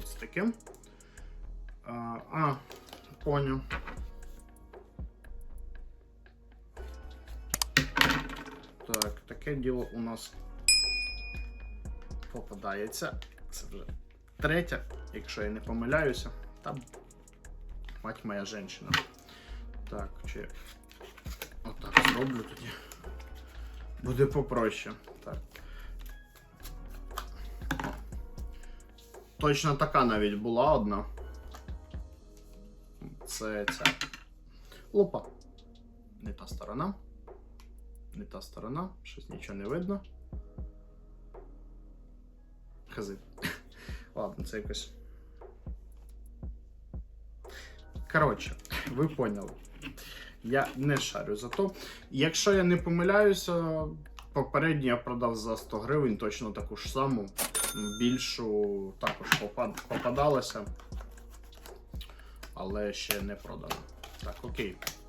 що це таке. А, а. Так, таке діло у нас попадається. Це вже третя, якщо я не помиляюся. Там мать моя жінка. Так, чи отак зроблю тоді. Буде попроще. Так. Точно така навіть була одна. Це ця. Лупа. Не та сторона. Не та сторона. Щось нічого не видно. Хази. Ладно, це якось. Коротше, ви поняли. Я не шарю за то. Якщо я не помиляюся, попередньо я продав за 100 гривень точно таку ж саму. Більшу також попад... попадалася, але ще не продано. Так, окей.